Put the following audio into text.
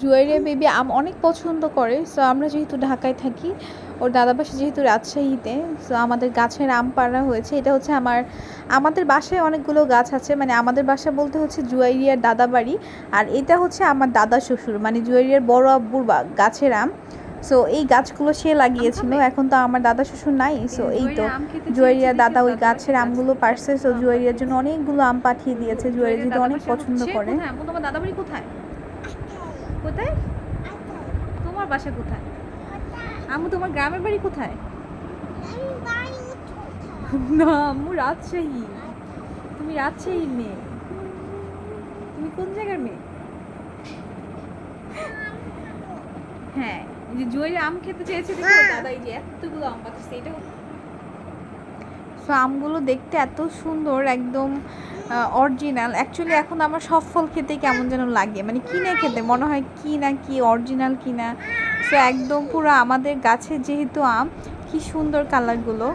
Juwairiya baby আম অনেক পছন্দ করে সো আমরা যেহেতু ঢাকায় থাকি ওর দাদা বাসা যেহেতু রাজশাহীতে সো আমাদের গাছের আম পাড়া হয়েছে এটা হচ্ছে আমার আমাদের বাসায় অনেকগুলো গাছ আছে মানে আমাদের বাসা বলতে হচ্ছে জুয়েরিয়ার দাদা বাড়ি আর এটা হচ্ছে আমার দাদা শ্বশুর মানে জুয়েরিয়ার বড় আব্বুর বা- গাছের আম সো এই গাছগুলো সে লাগিয়েছিল এখন তো আমার দাদা শ্বশুর নাই সো এই তো জুয়েরিয়া দাদা ওই গাছের আমগুলো পারছে সো জুয়েরিয়ার জন্য অনেকগুলো আম পাঠিয়ে দিয়েছে জুয়েরিয়া যেহেতু অনেক পছন্দ করে। তোমার দাদা বাড়ি কোথায়? কোথায়? তোমার বাসা কোথায়? আম্মু তোমার গ্রামের বাড়ি কোথায়? না আম্মু রাজশাহী। তুমি রাজশাহীর মেয়ে। তুমি কোন জায়গার মেয়ে? হ্যাঁ যে জুয়ের আম খেতে চেয়েছে ওর দাদা এই যে এতগুলো আম পাচ্ছে এটা সো আমগুলো দেখতে এত সুন্দর, একদম অরিজিনাল অ্যাকচুয়ালি এখন আমার সব ফল খেতে কেমন যেন লাগে। মানে কিনে খেতে, মনে হয় কি না কি অরিজিনাল কিনা সো একদম পুরো আমাদের গাছে যেহেতু আম, কি সুন্দর কালারগুলো